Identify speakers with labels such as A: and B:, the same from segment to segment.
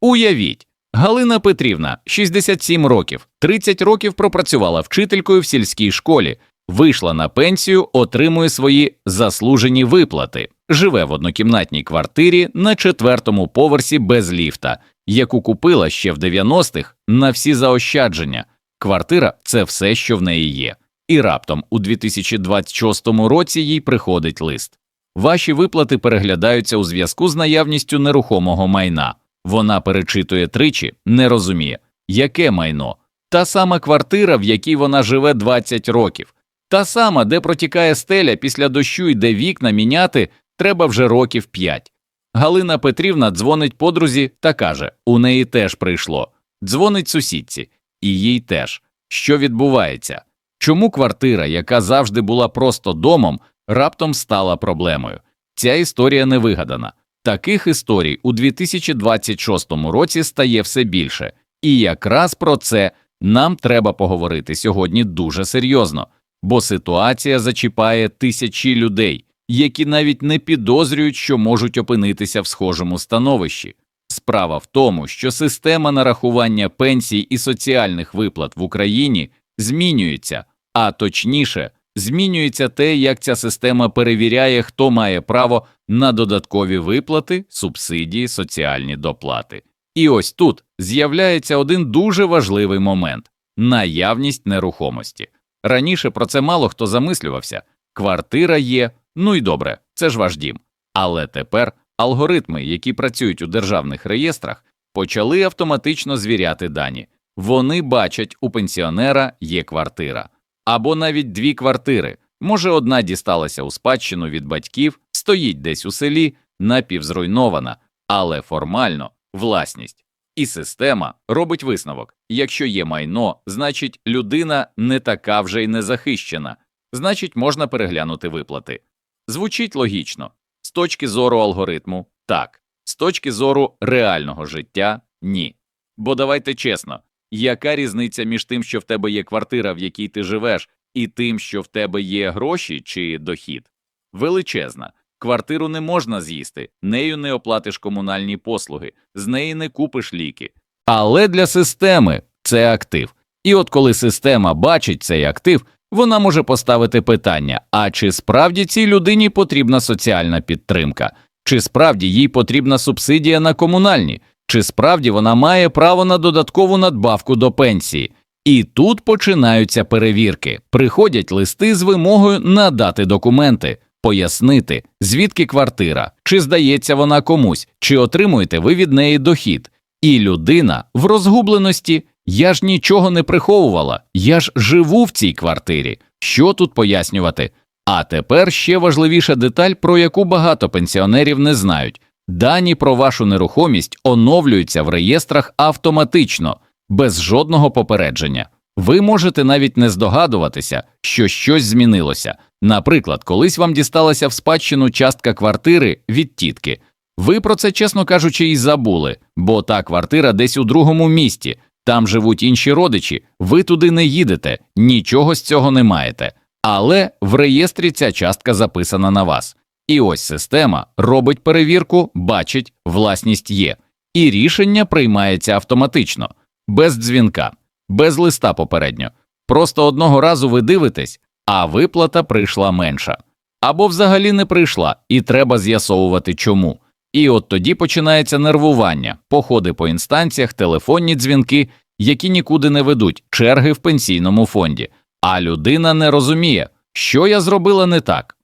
A: Уявіть, Галина Петрівна, 67 років, 30 років пропрацювала вчителькою в сільській школі, вийшла на пенсію, отримує свої заслужені виплати, живе в однокімнатній квартирі на четвертому поверсі без ліфта, яку купила ще в 90-х на всі заощадження. Квартира це все, що в неї є. І раптом у 2026 році їй приходить лист. Ваші виплати переглядаються у зв'язку з наявністю нерухомого майна. Вона перечитує тричі, не розуміє, яке майно. Та сама квартира, в якій вона живе 20 років, та сама, де протікає стеля після дощу і де вікна міняти треба вже років 5. Галина Петрівна дзвонить подрузі та каже: у неї теж прийшло. Дзвонить сусідці, і їй теж. Що відбувається? Чому квартира, яка завжди була просто домом, раптом стала проблемою? Ця історія не вигадана. Таких історій у 2026 році стає все більше, і якраз про це нам треба поговорити сьогодні дуже серйозно, бо ситуація зачіпає тисячі людей, які навіть не підозрюють, що можуть опинитися в схожому становищі. Справа в тому, що система нарахування пенсій і соціальних виплат в Україні змінюється, а точніше, змінюється те, як ця система перевіряє, хто має право на додаткові виплати, субсидії, соціальні доплати. І ось тут з'являється один дуже важливий момент наявність нерухомості. Раніше про це мало хто замислювався. Квартира є, ну і добре, це ж ваш дім. Але тепер алгоритми, які працюють у державних реєстрах, почали автоматично звіряти дані. Вони бачать, у пенсіонера є квартира, або навіть дві квартири. Може, одна дісталася у спадщину від батьків, стоїть десь у селі, напівзруйнована, але формально власність. І система робить висновок: якщо є майно, значить людина не така вже й незахищена, значить можна переглянути виплати. Звучить логічно. З точки зору алгоритму так, з точки зору реального життя ні. Бо давайте чесно, яка різниця між тим, що в тебе є квартира, в якій ти живеш, і тим, що в тебе є гроші чи дохід? Величезна. Квартиру не можна з'їсти, нею не оплатиш комунальні послуги, з неї не купиш ліки. Але для системи це актив. І от коли система бачить цей актив, вона може поставити питання: а чи справді цій людині потрібна соціальна підтримка, чи справді їй потрібна субсидія на комунальні, чи справді вона має право на додаткову надбавку до пенсії. І тут починаються перевірки. Приходять листи з вимогою надати документи, пояснити, звідки квартира, чи здається вона комусь, чи отримуєте ви від неї дохід. І людина в розгубленості я ж нічого не приховувала, я ж живу в цій квартирі. Що тут пояснювати? А тепер ще важливіша деталь, про яку багато пенсіонерів не знають. Дані про вашу нерухомість оновлюються в реєстрах автоматично, без жодного попередження. Ви можете навіть не здогадуватися, що щось змінилося. Наприклад, колись вам дісталася в спадщину частка квартири від тітки. Ви про це, чесно кажучи, і забули, бо та квартира десь у другому місті, там живуть інші родичі, ви туди не їдете, нічого з цього не маєте. Але в реєстрі ця частка записана на вас. І ось система робить перевірку, бачить, власність є, і рішення приймається автоматично, без дзвінка, без листа попередньо. Просто одного разу ви дивитесь, а виплата прийшла менша. Або взагалі не прийшла, і треба з'ясовувати чому. І от тоді починається нервування, походи по інстанціях, телефонні дзвінки, які нікуди не ведуть, черги в пенсійному фонді. А людина не розуміє, що я зробила не так.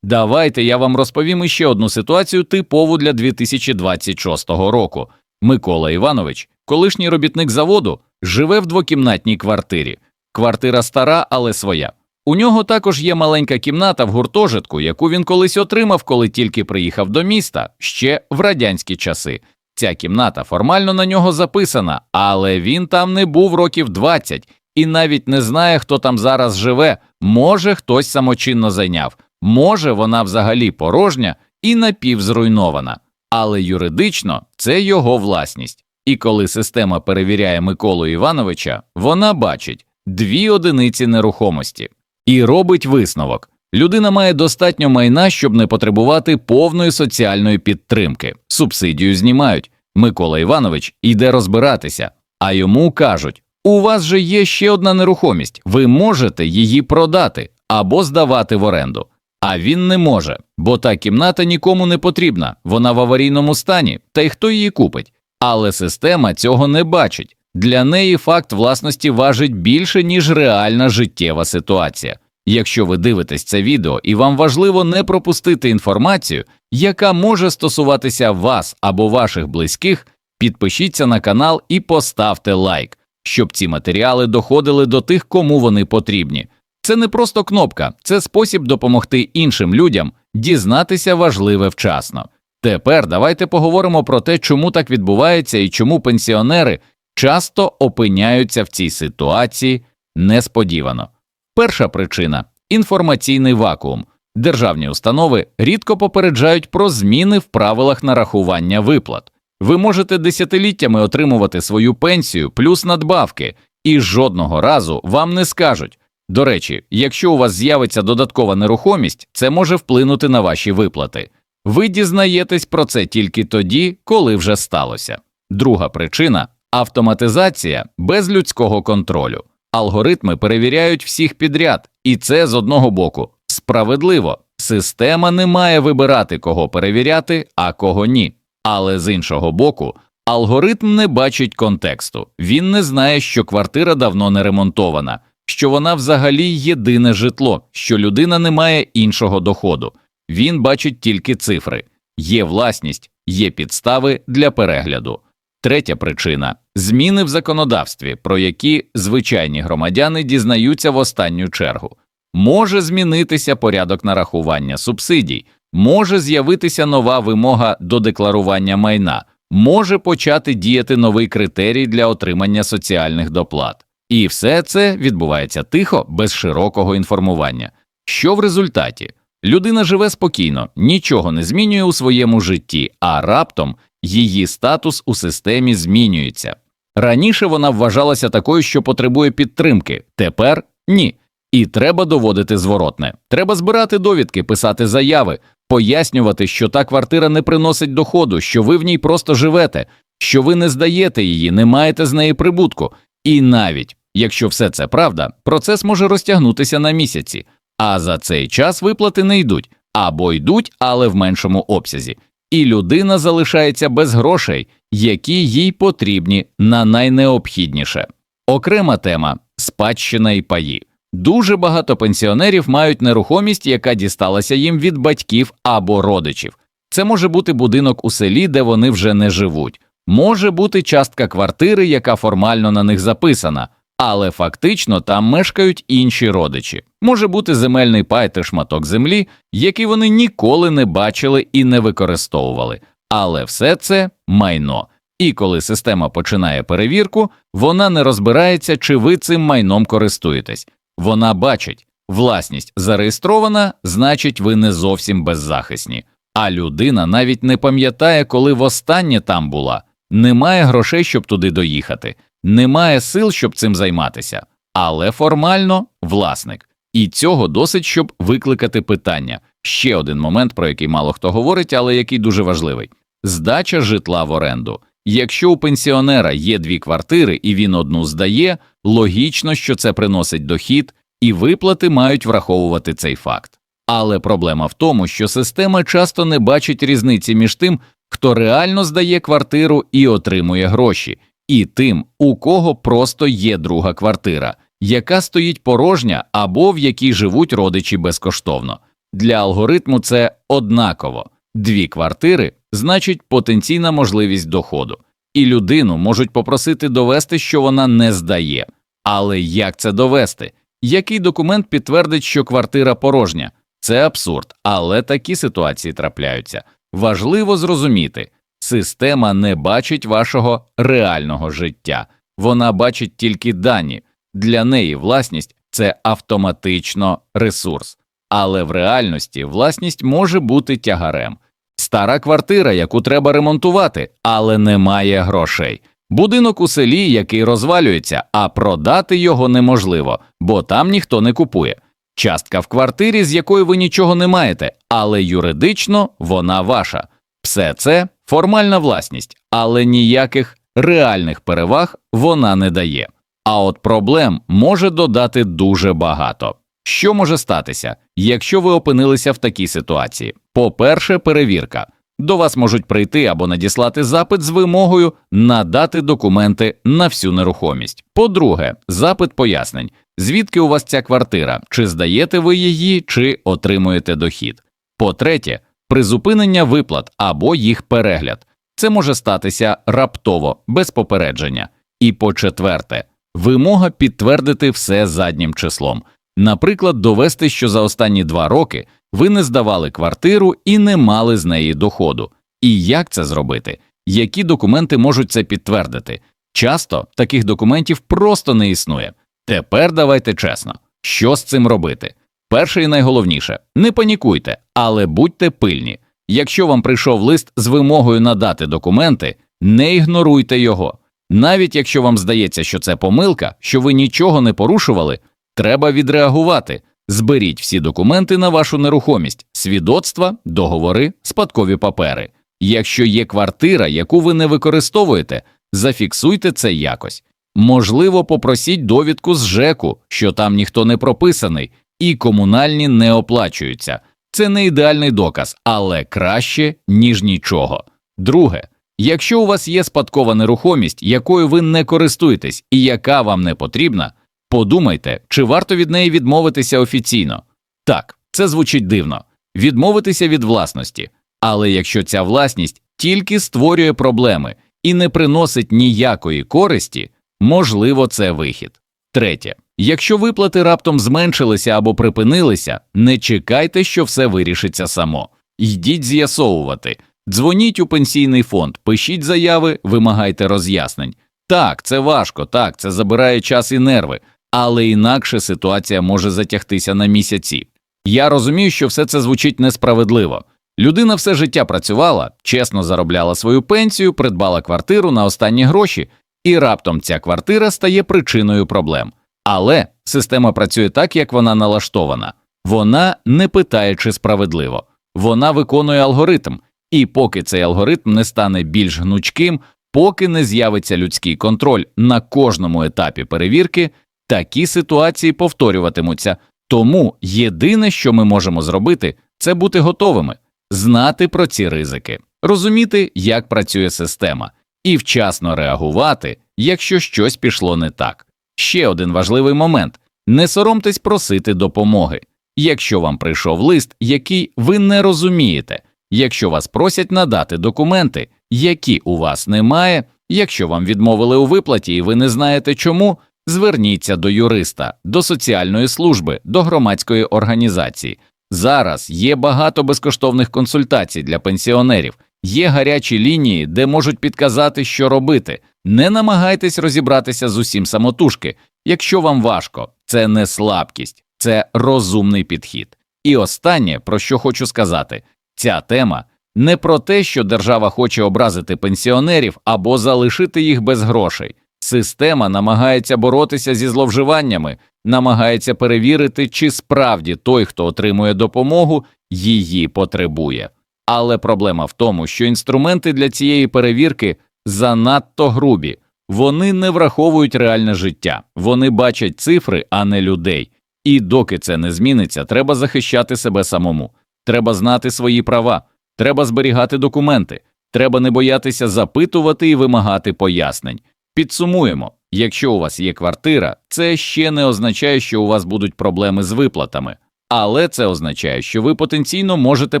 A: Давайте я вам розповім іще одну ситуацію, типову для 2026 року. Микола Іванович, колишній робітник заводу, живе в двокімнатній квартирі. Квартира стара, але своя. У нього також є маленька кімната в гуртожитку, яку він колись отримав, коли тільки приїхав до міста, ще в радянські часи. Ця кімната формально на нього записана, але він там не був років 20 і навіть не знає, хто там зараз живе. Може, хтось самочинно зайняв, може, вона взагалі порожня і напівзруйнована, але юридично це його власність. І коли система перевіряє Миколу Івановича, вона бачить дві одиниці нерухомості і робить висновок. Людина має достатньо майна, щоб не потребувати повної соціальної підтримки. Субсидію знімають. Микола Іванович йде розбиратися, а йому кажуть: у вас же є ще одна нерухомість, ви можете її продати або здавати в оренду. А він не може, бо та кімната нікому не потрібна, вона в аварійному стані, та й хто її купить. Але система цього не бачить. Для неї факт власності важить більше, ніж реальна життєва ситуація. Якщо ви дивитесь це відео і вам важливо не пропустити інформацію, яка може стосуватися вас або ваших близьких, підпишіться на канал і поставте лайк, щоб ці матеріали доходили до тих, кому вони потрібні. Це не просто кнопка, це спосіб допомогти іншим людям дізнатися важливе вчасно. Тепер давайте поговоримо про те, чому так відбувається і чому пенсіонери часто опиняються в цій ситуації несподівано. Перша причина інформаційний вакуум. Державні установи рідко попереджають про зміни в правилах нарахування виплат. Ви можете десятиліттями отримувати свою пенсію плюс надбавки, і жодного разу вам не скажуть. До речі, якщо у вас з'явиться додаткова нерухомість, це може вплинути на ваші виплати. Ви дізнаєтесь про це тільки тоді, коли вже сталося. Друга причина автоматизація без людського контролю. Алгоритми перевіряють всіх підряд, і це з одного боку справедливо. Система не має вибирати, кого перевіряти, а кого ні. Але з іншого боку, алгоритм не бачить контексту. Він не знає, що квартира давно не ремонтована, що вона взагалі єдине житло, що людина не має іншого доходу. Він бачить тільки цифри, є власність, є підстави для перегляду. Третя причина зміни в законодавстві, про які звичайні громадяни дізнаються в останню чергу. Може змінитися порядок нарахування субсидій, може з'явитися нова вимога до декларування майна, може почати діяти новий критерій для отримання соціальних доплат. І все це відбувається тихо, без широкого інформування. Що в результаті? Людина живе спокійно, нічого не змінює у своєму житті, а раптом її статус у системі змінюється. Раніше вона вважалася такою, що потребує підтримки, тепер ні. І треба доводити зворотне. Треба збирати довідки, писати заяви, пояснювати, що та квартира не приносить доходу, що ви в ній просто живете, що ви не здаєте її, не маєте з неї прибутку. І навіть якщо все це правда, процес може розтягнутися на місяці, а за цей час виплати не йдуть або йдуть, але в меншому обсязі. І людина залишається без грошей, які їй потрібні на найнеобхідніше. Окрема тема спадщина і паї. Дуже багато пенсіонерів мають нерухомість, яка дісталася їм від батьків або родичів. Це може бути будинок у селі, де вони вже не живуть, може бути частка квартири, яка формально на них записана, але фактично там мешкають інші родичі. Може бути земельний пай та шматок землі, який вони ніколи не бачили і не використовували. Але все це майно. І коли система починає перевірку, вона не розбирається, чи ви цим майном користуєтесь. Вона бачить, власність зареєстрована, значить, ви не зовсім беззахисні. А людина навіть не пам'ятає, коли востаннє там була, немає грошей, щоб туди доїхати, немає сил, щоб цим займатися, але формально власник. І цього досить, щоб викликати питання. Ще один момент, про який мало хто говорить, але який дуже важливий: здача житла в оренду. Якщо у пенсіонера є дві квартири і він одну здає, логічно, що це приносить дохід, і виплати мають враховувати цей факт. Але проблема в тому, що система часто не бачить різниці між тим, хто реально здає квартиру і отримує гроші, і тим, у кого просто є друга квартира, яка стоїть порожня або в якій живуть родичі безкоштовно. Для алгоритму це однаково дві квартири значить потенційна можливість доходу, і людину можуть попросити довести, що вона не здає. Але як це довести? Який документ підтвердить, що квартира порожня? Це абсурд, але такі ситуації трапляються. Важливо зрозуміти, система не бачить вашого реального життя, вона бачить тільки дані. Для неї власність це автоматично ресурс, але в реальності власність може бути тягарем. Стара квартира, яку треба ремонтувати, але немає грошей. Будинок у селі, який розвалюється, а продати його неможливо, бо там ніхто не купує. Частка в квартирі, з якої ви нічого не маєте, але юридично вона ваша. Все це формальна власність, але ніяких реальних переваг вона не дає. А от проблем може додати дуже багато. Що може статися, якщо ви опинилися в такій ситуації? По-перше, перевірка. До вас можуть прийти або надіслати запит з вимогою надати документи на всю нерухомість. По-друге, запит пояснень, звідки у вас ця квартира, чи здаєте ви її, чи отримуєте дохід. По-третє, призупинення виплат або їх перегляд. Це може статися раптово, без попередження. І по четверте, вимога підтвердити все заднім числом. Наприклад, довести, що за останні два роки ви не здавали квартиру і не мали з неї доходу. І як це зробити? Які документи можуть це підтвердити? Часто таких документів просто не існує. Тепер давайте чесно, що з цим робити? Перше і найголовніше не панікуйте, але будьте пильні. Якщо вам прийшов лист з вимогою надати документи, не ігноруйте його. Навіть якщо вам здається, що це помилка, що ви нічого не порушували, треба відреагувати. Зберіть всі документи на вашу нерухомість, свідоцтва, договори, спадкові папери. Якщо є квартира, яку ви не використовуєте, зафіксуйте це якось. Можливо, попросіть довідку з ЖЕКу, що там ніхто не прописаний, і комунальні не оплачуються. Це не ідеальний доказ, але краще, ніж нічого. Друге, якщо у вас є спадкова нерухомість, якою ви не користуєтесь і яка вам не потрібна, подумайте, чи варто від неї відмовитися офіційно. Так, це звучить дивно відмовитися від власності, але якщо ця власність тільки створює проблеми і не приносить ніякої користі, можливо, це вихід. Третє. Якщо виплати раптом зменшилися або припинилися, не чекайте, що все вирішиться само. Йдіть з'ясовувати, дзвоніть у пенсійний фонд, пишіть заяви, вимагайте роз'яснень. Так, це важко, так, це забирає час і нерви, але інакше ситуація може затягтися на місяці. Я розумію, що все це звучить несправедливо. Людина все життя працювала, чесно заробляла свою пенсію, придбала квартиру на останні гроші, і раптом ця квартира стає причиною проблем. Але система працює так, як вона налаштована. Вона не питає, чи справедливо, вона виконує алгоритм, і поки цей алгоритм не стане більш гнучким, поки не з'явиться людський контроль на кожному етапі перевірки, такі ситуації повторюватимуться. Тому єдине, що ми можемо зробити, це бути готовими, знати про ці ризики, розуміти, як працює система, і вчасно реагувати, якщо щось пішло не так. Ще один важливий момент не соромтесь просити допомоги. Якщо вам прийшов лист, який ви не розумієте, якщо вас просять надати документи, які у вас немає, якщо вам відмовили у виплаті і ви не знаєте чому, зверніться до юриста, до соціальної служби, до громадської організації. Зараз є багато безкоштовних консультацій для пенсіонерів, є гарячі лінії, де можуть підказати, що робити. Не намагайтесь розібратися з усім самотужки. Якщо вам важко, це не слабкість, це розумний підхід. І останнє, про що хочу сказати, ця тема не про те, що держава хоче образити пенсіонерів або залишити їх без грошей. Система намагається боротися зі зловживаннями, намагається перевірити, чи справді той, хто отримує допомогу, її потребує. Але проблема в тому, що інструменти для цієї перевірки занадто грубі, вони не враховують реальне життя, вони бачать цифри, а не людей. І доки це не зміниться, треба захищати себе самому, треба знати свої права, треба зберігати документи, треба не боятися запитувати і вимагати пояснень. Підсумуємо, якщо у вас є квартира, це ще не означає, що у вас будуть проблеми з виплатами, але це означає, що ви потенційно можете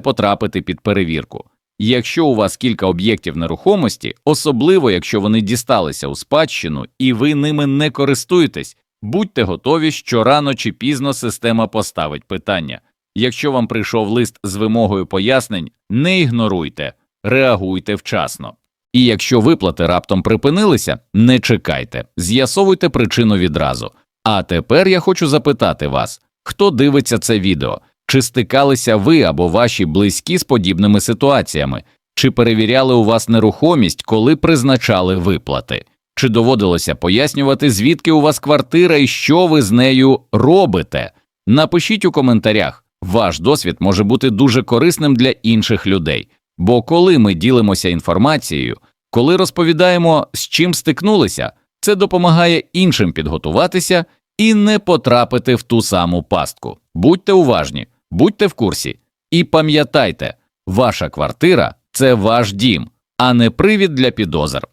A: потрапити під перевірку. Якщо у вас кілька об'єктів нерухомості, особливо якщо вони дісталися у спадщину і ви ними не користуєтесь, будьте готові, що рано чи пізно система поставить питання. Якщо вам прийшов лист з вимогою пояснень, не ігноруйте, реагуйте вчасно. І якщо виплати раптом припинилися, не чекайте, з'ясовуйте причину відразу. А тепер я хочу запитати вас, хто дивиться це відео, чи стикалися ви або ваші близькі з подібними ситуаціями, чи перевіряли у вас нерухомість, коли призначали виплати, чи доводилося пояснювати, звідки у вас квартира і що ви з нею робите? Напишіть у коментарях, ваш досвід може бути дуже корисним для інших людей. Бо коли ми ділимося інформацією, коли розповідаємо, з чим стикнулися, це допомагає іншим підготуватися і не потрапити в ту саму пастку. Будьте уважні, будьте в курсі, і пам'ятайте, ваша квартира це ваш дім, а не привід для підозр.